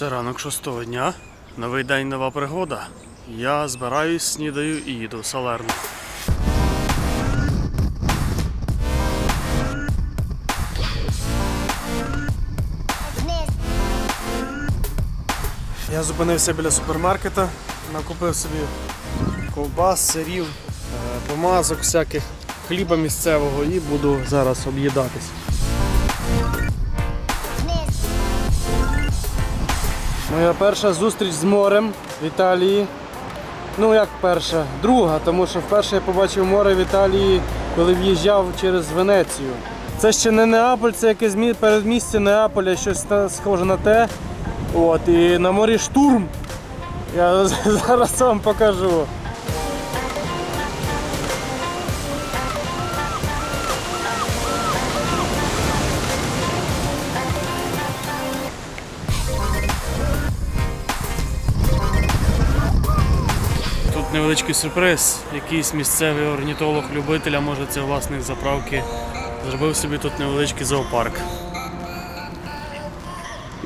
Це ранок шостого дня. Новий день, нова пригода. Я збираюсь, снідаю і їду в Салерно. Я зупинився біля супермаркета, накупив собі ковбас, сирів, е, помазок, всяких хліба місцевого і буду зараз об'їдатись. Моя перша зустріч з морем в Італії. Ну як перша, друга, тому що вперше я побачив море в Італії, коли в'їжджав через Венецію. Це ще не Неаполь, це якесь передмістя Неаполя, щось схоже на те. От, і на морі штурм. Я зараз вам покажу. Невеличкий сюрприз. Якийсь місцевий орнітолог-любитель, може це власник заправки, зробив собі тут невеличкий зоопарк.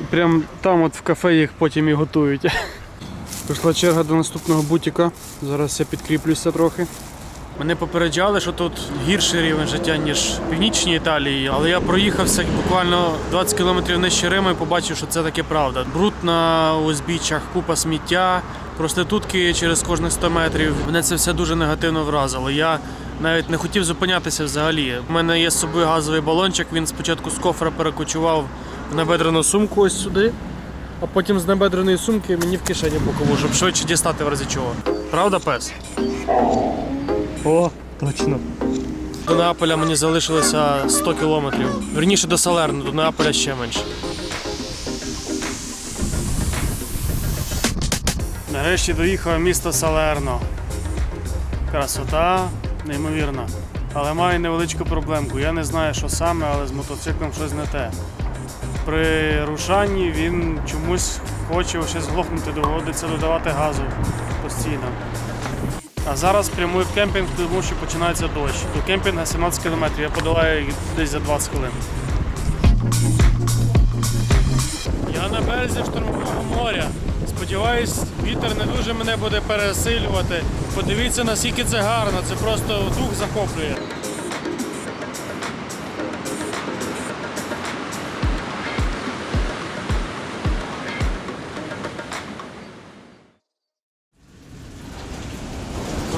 Прям там от в кафе їх потім і готують. Прийшла черга до наступного бутіка. Зараз я підкріплюся трохи. Мене попереджали, що тут гірший рівень життя, ніж в північній Італії, але я проїхався буквально 20 кілометрів нижче Риму і побачив, що це таке правда. Бруд на узбіччях, купа сміття, проститутки через кожних 100 метрів. Мене це все дуже негативно вразило. Я навіть не хотів зупинятися взагалі. У мене є з собою газовий балончик. Він спочатку з кофра перекочував в набедрену сумку ось сюди, а потім з набедреної сумки мені в кишені бокову, щоб швидше дістати в разі чого. Правда, пес? О, точно. До Неаполя мені залишилося 100 кілометрів. Верніше до Салерну, до Неаполя ще менше. Нарешті доїхав місто Салерно. Красота неймовірна. Але маю невеличку проблемку. Я не знаю, що саме, але з мотоциклом щось не те. При рушанні він чомусь хоче щось глохнути, доводиться додавати газу постійно. А зараз прямую в кемпінг, тому що починається дощ. До кемпінга 17 км, я подолаю десь за 20 хвилин. Я на березі штурмового моря. Сподіваюсь, вітер не дуже мене буде пересилювати. Подивіться, наскільки це гарно, це просто дух захоплює.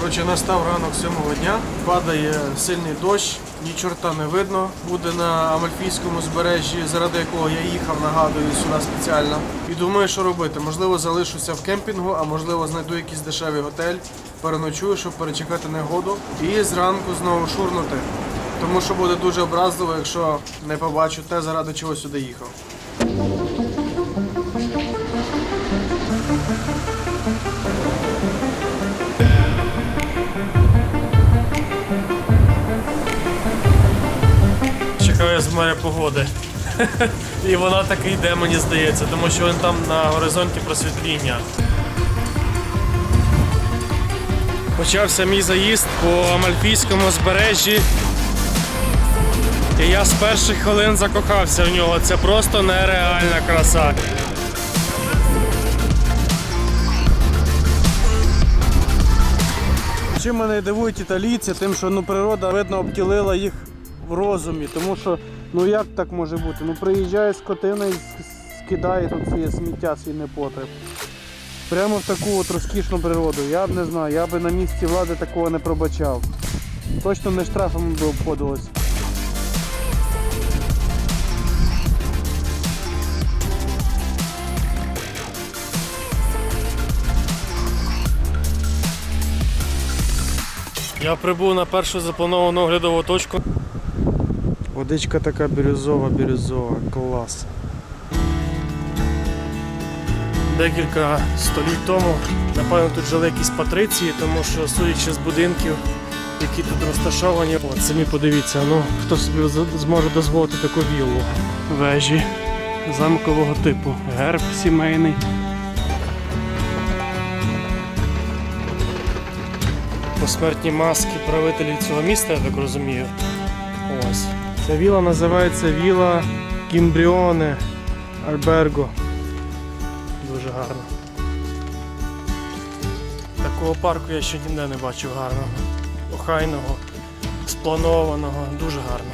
Коротше, настав ранок сьомого дня, падає сильний дощ, ні чорта не видно. Буде на Амальфійському збережжі, заради якого я їхав, нагадую, сюди спеціально. І думаю, що робити. Можливо, залишуся в кемпінгу, а можливо, знайду якийсь дешевий готель, переночую, щоб перечекати негоду. І зранку знову шурнути. Тому що буде дуже образливо, якщо не побачу те, заради чого сюди їхав. Чекаю погоди. І вона таки йде, мені здається, тому що він там на горизонті просвітління. Почався мій заїзд по Амальфійському збережжі. І я з перших хвилин закохався в нього. Це просто нереальна краса. Чим мене дивують італійці, тим, що ну, природа видно обділила їх в розумі. Тому що ну як так може бути? Ну приїжджає скотина і скидає тут своє сміття, свій непотреб. Прямо в таку от розкішну природу. Я б не знаю, я би на місці влади такого не пробачав. Точно не штрафами би обходилось. Я прибув на першу заплановану оглядову точку. Водичка така бірюзова, бірюзова, клас. Декілька століть тому, напевно, тут жили якісь патриції, тому що, судячи з будинків, які тут розташовані, от самі подивіться, ну хто собі зможе дозволити таку віллу. Вежі замкового типу, герб сімейний. Посмертні маски правителів цього міста, я так розумію. Ця віла називається Віла Кімбріоне Альберго. дуже гарно. Такого парку я ще ніде не бачив гарного. Охайного, спланованого, дуже гарно.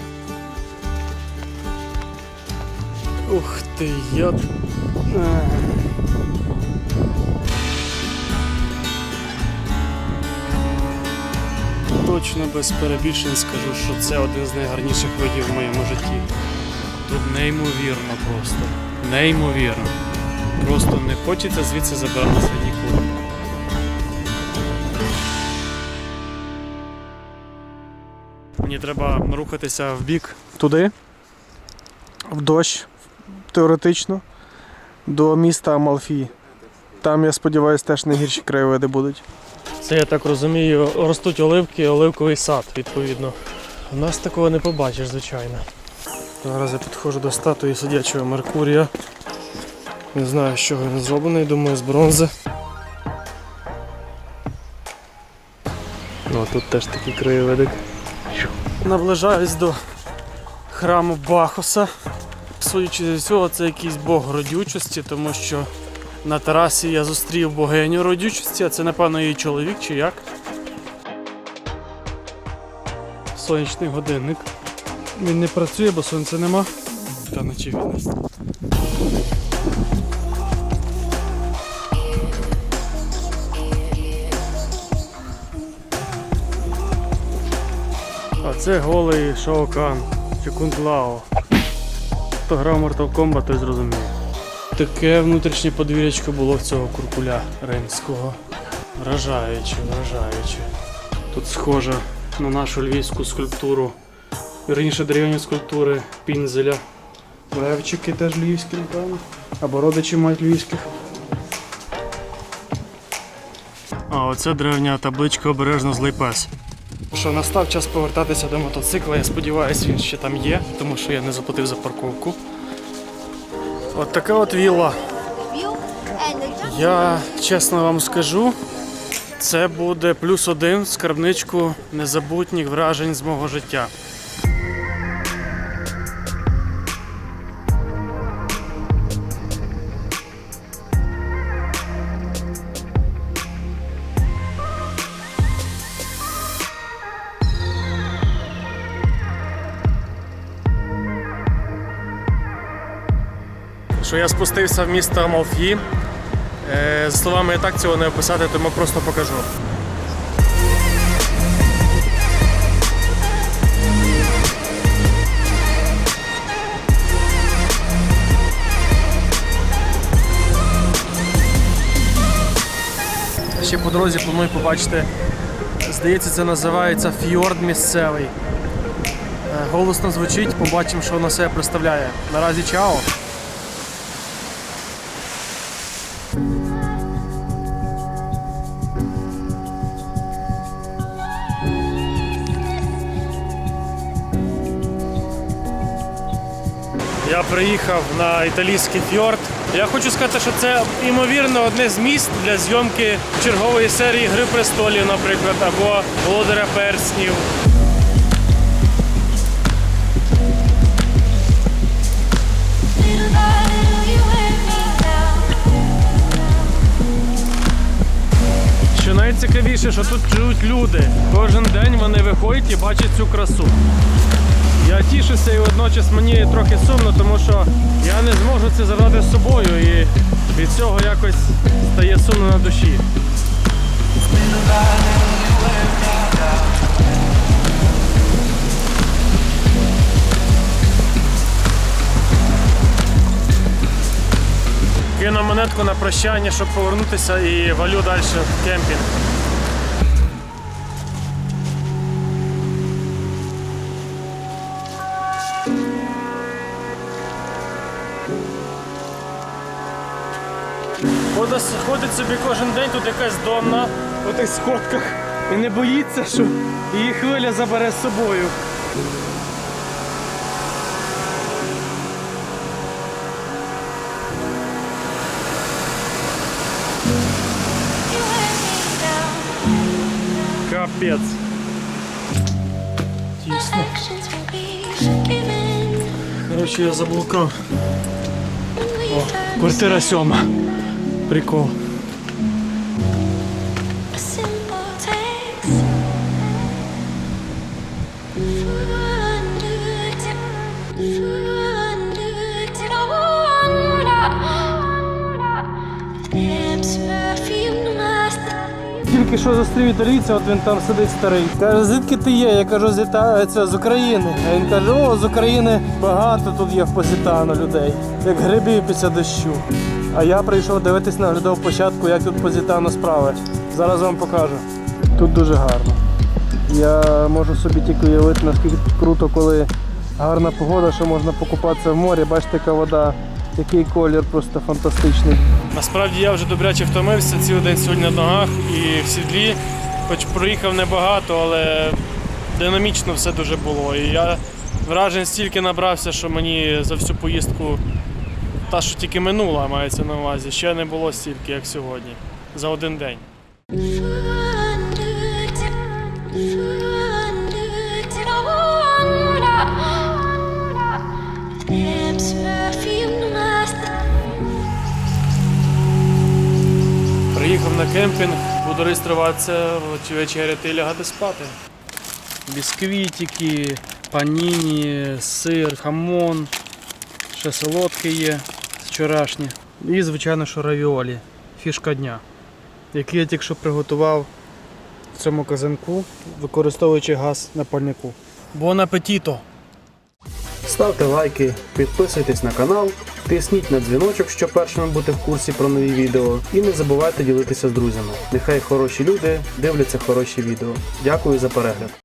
Ух ти, йоп. Точно без перебільшень скажу, що це один з найгарніших видів в моєму житті. Тут неймовірно просто. Неймовірно. Просто не хочеться звідси забиратися ніколи. Мені треба рухатися в бік туди, в дощ, теоретично, до міста Амалфі. Там, я сподіваюся, теж не гірші краєвиди будуть. Це, я так розумію, ростуть оливки, оливковий сад, відповідно. У нас такого не побачиш, звичайно. Зараз я підходжу до статуї сидячого Меркурія. Не знаю, з чого він зроблений, думаю, з бронзи. Ну, а тут теж такий краєвидик. Наближаюсь до храму Бахоса. Судячи зі всього, це якийсь бог родючості, тому що на терасі я зустрів богиню родючості, а це, напевно, її чоловік чи як. Сонячний годинник. Він не працює, бо сонця нема. Та наче він. А це голий Шаокан чи Кунг-Лао. Хто грав Mortal Kombat, той зрозуміє. Таке внутрішнє подвір'ячко було в цього куркуля римського. Вражаюче, вражаюче. Тут схоже на нашу львівську скульптуру. Вірніше дерев'яні скульптури пінзеля. Левчики теж львівські, напевно. Або родичі мають львівських. А, оце древня табличка обережно злий пес. Що настав час повертатися до мотоцикла. Я сподіваюся, він ще там є, тому що я не заплатив за парковку. От така от вілла. Я чесно вам скажу, це буде плюс один скарбничку незабутніх вражень з мого життя. Що я спустився в місто Амалфі. Е, За словами я так цього не описати, тому просто покажу. Ще по дорозі планую побачити. Здається, це називається фьорд місцевий. Е, Голосно звучить, побачимо, що воно себе представляє. Наразі чао. Приїхав на італійський фьорд. Я хочу сказати, що це ймовірно одне з міст для зйомки чергової серії Гри престолів, наприклад, або Володаря перснів. Що найцікавіше, що тут живуть люди. Кожен день вони виходять і бачать цю красу. Я тішуся і водночас мені трохи сумно, тому що я не зможу це забрати з собою і від цього якось стає сумно на душі. Кину монетку на прощання, щоб повернутися і валю далі в кемпінг. Ходить, ходить собі кожен день, тут якась донна по тих сходках і не боїться, що її хвиля забере з собою. Капець. Тісно. Коротше, я заблукав. О, квартира сьома. Прикол. Тільки що зустрів італійця, от він там сидить старий. Каже, звідки ти є? Я кажу, з, це, з України. А він каже, о, з України багато тут є в Позитано людей, як грибів після дощу. А я прийшов дивитись на оглядову площадку, як тут Позитано справи. Зараз вам покажу. Тут дуже гарно. Я можу собі тільки уявити, наскільки круто, коли гарна погода, що можна покупатися в морі. Бачите, яка вода, який колір просто фантастичний. Насправді я вже добряче втомився цілий день сьогодні на ногах і в сідлі, хоч проїхав небагато, але динамічно все дуже було. І я вражень стільки набрався, що мені за всю поїздку, та що тільки минула, мається на увазі, ще не було стільки, як сьогодні, за один день. Приїхав на кемпінг, буду реєструватися, вечеряти і лягати спати. Бісквітики, паніні, сир, хамон, ще солодке є вчорашнє. І, звичайно, що равіолі, фішка дня, який я тільки що приготував в цьому казанку, використовуючи газ на пальнику. Бон апетіто! Ставте лайки, підписуйтесь на канал, тисніть на дзвіночок, щоб першими бути в курсі про нові відео. І не забувайте ділитися з друзями. Нехай хороші люди дивляться хороші відео. Дякую за перегляд.